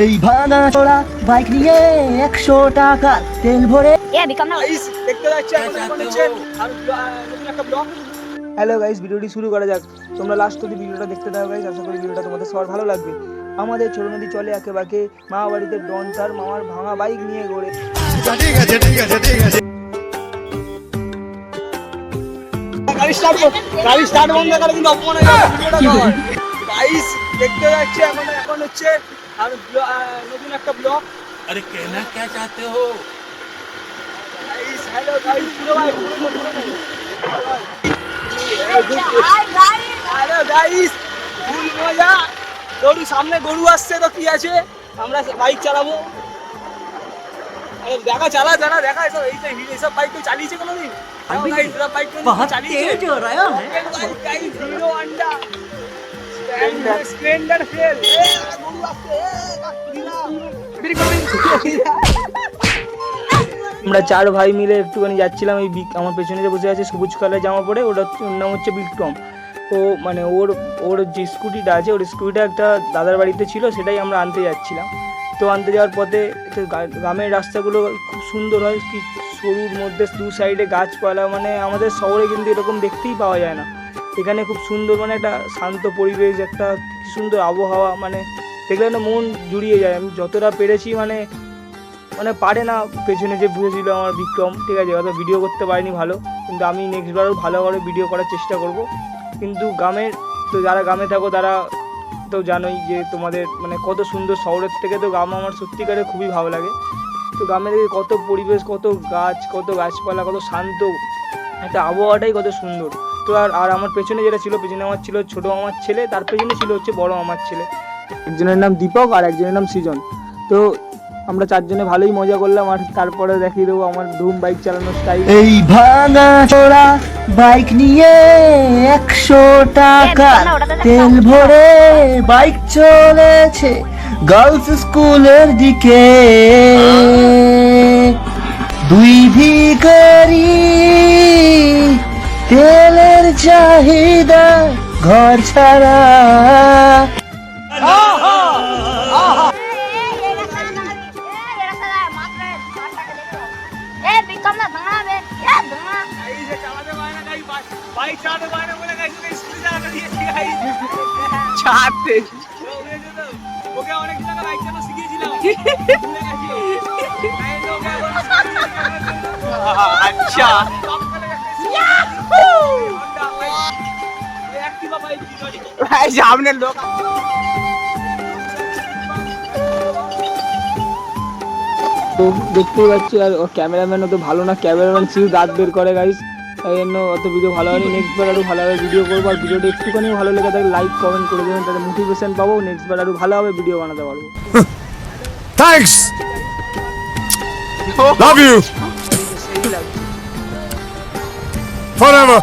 এই ভাঙা চোরা বাইক নিয়ে একশো টাকা তেল ভরে হ্যালো গাইস ভিডিওটি শুরু করা যাক। তোমরা লাস্ট অব্দি ভিডিওটা দেখতে দাও গাইস আশা করি ভিডিওটা তোমাদের সবার ভালো লাগবে। আমাদের ছোট নদী চলে একে বাকে মা বাড়িতে ডন তার মামার ভাঙা বাইক নিয়ে ঘোরে গাড়ি স্টার্ট গাড়ি স্টার্ট বন্ধ করে কিন্তু অপমান হয়ে যাবে। ভিডিওটা গাইস দেখতে যাচ্ছে এখন এখন হচ্ছে আর নতুন একটা ব্লগ। আরে কেনা কে হো? মজা। গরু সামনে গরু আসছে তো কি আছে? আমরা বাইক চালাবো। দেখা চালা জানা দেখা এইসব বাইক তো চালিয়েছে কোনোদিন? বাইক চালিয়েছে। আমরা চার ভাই মিলে একটুখানি যাচ্ছিলাম এই আমার পেছনে যে বসে আছে সবুজ কালার জামা পরে, ওটা ওর নাম হচ্ছে বিক্রম। ও মানে ওর ওর যে স্কুটিটা আছে, ওর স্কুটিটা একটা দাদার বাড়িতে ছিল, সেটাই আমরা আনতে যাচ্ছিলাম। তো আনতে যাওয়ার পথে গ্রামের রাস্তাগুলো খুব সুন্দর হয়, কি সরুর মধ্যে দু সাইডে গাছপালা মানে আমাদের শহরে কিন্তু এরকম দেখতেই পাওয়া যায় না। এখানে খুব সুন্দর মানে একটা শান্ত পরিবেশ, একটা সুন্দর আবহাওয়া মানে দেখলে না মন জুড়িয়ে যায়। আমি যতটা পেরেছি মানে মানে পারে না পেছনে যে বুঝেছিল আমার বিক্রম, ঠিক আছে? হয়তো ভিডিও করতে পারিনি ভালো, কিন্তু আমি নেক্সট বারও ভালোভাবে ভিডিও করার চেষ্টা করব। কিন্তু গ্রামের, তো যারা গ্রামে থাকো তারা তো জানোই যে তোমাদের মানে কত সুন্দর শহরের থেকে তো গ্রাম আমার সত্যিকারে খুবই ভালো লাগে। তো গ্রামের কত পরিবেশ, কত গাছ, কত গাছপালা, কত শান্ত, একটা আবহাওয়াটাই কত সুন্দর। তো আর আর আমার পেছনে যেটা ছিল পেছনে আমার ছিল ছোটো আমার ছেলে তার পেছনে ছিল হচ্ছে বড় আমার ছেলে। একজনের নাম দীপক আর একজনের নাম সৃজন। তো আমরা চারজনে ভালোই মজা করলাম আর তারপরে দেখিয়ে দেবো আমার ধুম বাইক চালানোর স্টাইল এই ভাঙা চোরা বাইক নিয়ে একশো টাকা তেল ভরে বাইক চলেছে গার্লস স্কুলের দিকে। দুই ভিখারি তেলের চাহিদা ঘর ছাড়া Eh, be. Yeah, Bangla. ভাই সামনের লোক তো দেখতেই পাচ্ছি আর ও ক্যামেরাম্যানও তো ভালো না। ক্যামেরাম্যান শুধু দাঁত বের করে গাইস তাই জন্য অত ভিডিও ভালো হয়নি। নেক্সট বার আরও ভালোভাবে ভিডিও করব। আর ভিডিওটা একটুখানি ভালো লেগে থাকে লাইক কমেন্ট করে দেবেন তাহলে মোটিভেশন পাবো। নেক্সট বার আরও ভালোভাবে ভিডিও বানাতে পারব। You! সেই লাগছে forever.